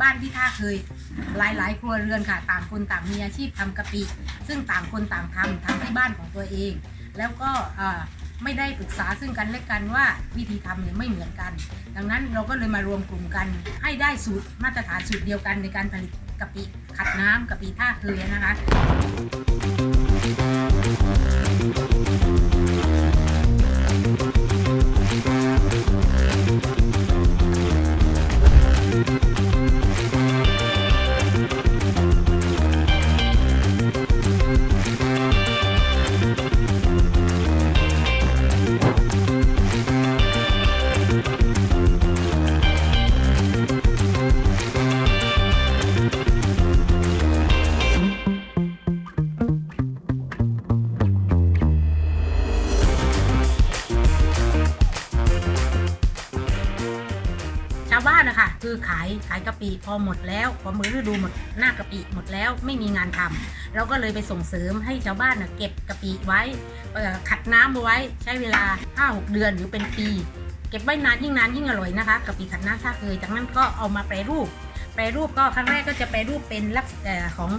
บ้านที่ท่าเคย หลายๆ ครัวเรือนค่ะ ต่างคนต่างมีอาชีพทำกะปิ ซึ่งต่างคนต่างทำทำที่บ้านของตัวเอง แล้วก็ไม่ได้ปรึกษาซึ่งกันและกันว่าวิธีทำเนี่ยไม่เหมือนกัน ดังนั้นเราก็เลยมารวมกลุ่มกันให้ได้สูตรมาตรฐานสูตรเดียวกันในการผลิตกะปิขัดน้ำกะปิท่าเคยนะคะ บ้านนะคะคือขายขายกะปิพอหมดแล้วพอมือฤดูหมดหน้ากะปิหมดแล้วไม่มีงานทำเราก็เลยไปส่งเสริมให้ชาวบ้านนะเก็บกะปิไว้ขัดน้ำเอาไว้ใช้เวลา 5-6 เดือนหรือเป็นปี เก็บไว้นานยิ่งนานยิ่งอร่อยนะคะกะปิขัดน้ำท่าเคยจากนั้นก็เอามาแปรรูป แปรรูปก็ครั้งแรกก็จะแปรรูปเป็นลักษณะของ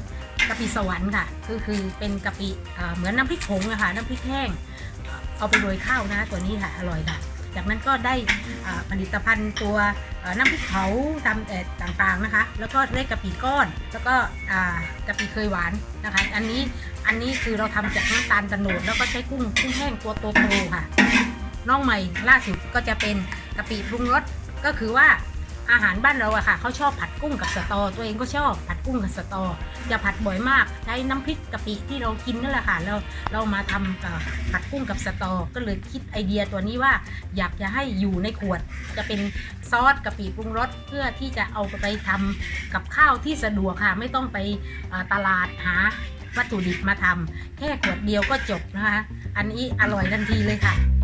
กะปิสวรรค์ค่ะคือคือเป็นกะปิเอ่อเหมือนน้ำพริกผงอะค่ะน้ำพริกแห้งเอาไปโรยข้าวนะตัวนี้ค่ะอร่อยค่ะ จากนั้นก็ได้ผลิตภัณฑ์ตัวน้ำพริกเผาทำเอต่างๆนะคะ แล้วก็ได้กะปิก้อน แล้วก็กะปิเคยหวานนะคะ อันนี้อันนี้คือเราทำจากน้ำตาลตะโนดแล้วก็ใช้กุ้งกุ้งแห้งตัวโตๆค่ะน้องใหม่ล่าสุดก็จะเป็นกะปิปรุงรสก็คือว่า อาหารบ้านเราอะค่ะเขาชอบผัดกุ้งกับสตอ ตัวเองก็ชอบผัดกุ้งกับสตออย่าผัดบ่อยมากใช้น้ำพริกกะปิที่เรากินนั่นแหละค่ะเราเรามาทำกับผัดกุ้งกับสตอ ก็เลยคิดไอเดียตัวนี้ว่า อยากจะให้อยู่ในขวด จะเป็นซอสกะปิปรุงรสเพื่อที่จะเอาไปทำกับข้าวที่สะดวกค่ะ ไม่ต้องไปตลาดหาวัตถุดิบมาทำแค่ขวดเดียวก็จบนะคะ อันนี้อร่อยทันทีเลยค่ะ